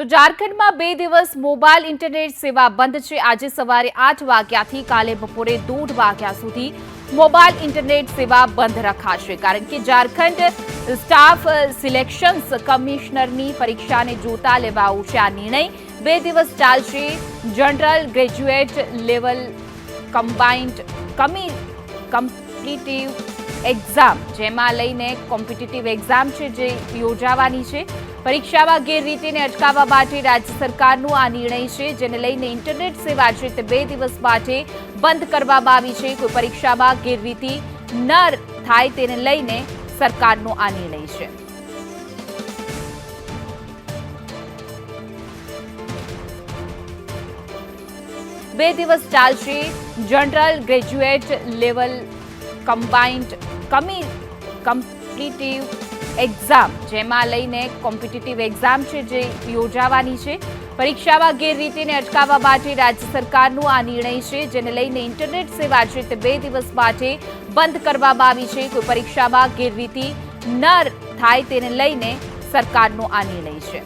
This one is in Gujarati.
તો ઝારખંડમાં બે દિવસ મોબાઈલ ઇન્ટરનેટ સેવા બંધ છે. આજે સવારે આઠ વાગ્યાથી કાલે બપોરે દોઢ વાગ્યા સુધી મોબાઈલ ઇન્ટરનેટ સેવા બંધ રખાશે. કારણ કે ઝારખંડ સ્ટાફ સિલેક્શન્સ કમિશનરની પરીક્ષાને જોતા લેવાયો છે. આ નિર્ણય બે દિવસ ચાલશે. જનરલ ગ્રેજ્યુએટ લેવલ કમ્બાઇન્ડ કમી કમ્પિટિવ એક્ઝામ, જેમાં લઈને કોમ્પિટિટિવ એક્ઝામ છે જે યોજાવાની છે. પરીક્ષામાં ગેરરીતિને અટકાવવા માટે રાજ્ય સરકારનો આ નિર્ણય છે, જેને લઈને ઇન્ટરનેટ સેવા છે તે બે દિવસ માટે બંધ કરવામાં આવી છે. કોઈ પરીક્ષામાં ગેરરીતિ ન થાય તેને લઈને સરકારનો આ નિર્ણય છે. બે દિવસ ચાલશે જનરલ ગ્રેજ્યુએટ લેવલ કમ્બાઇન્ડ કમી કમ્પિટિવ એક્ઝામ જેમાં લઈને કોમ્પિટિટિવ એક્ઝામ છે જે યોજાવાની છે. પરીક્ષામાં ગેરરીતિને અટકાવવા માટે રાજ્ય સરકારનો આ નિર્ણય છે, જેને લઈને ઇન્ટરનેટ સેવા છે તે બે દિવસ માટે બંધ કરવામાં આવી છે. કોઈ પરીક્ષામાં ગેરરીતિ ન થાય તેને લઈને સરકારનો આ નિર્ણય છે.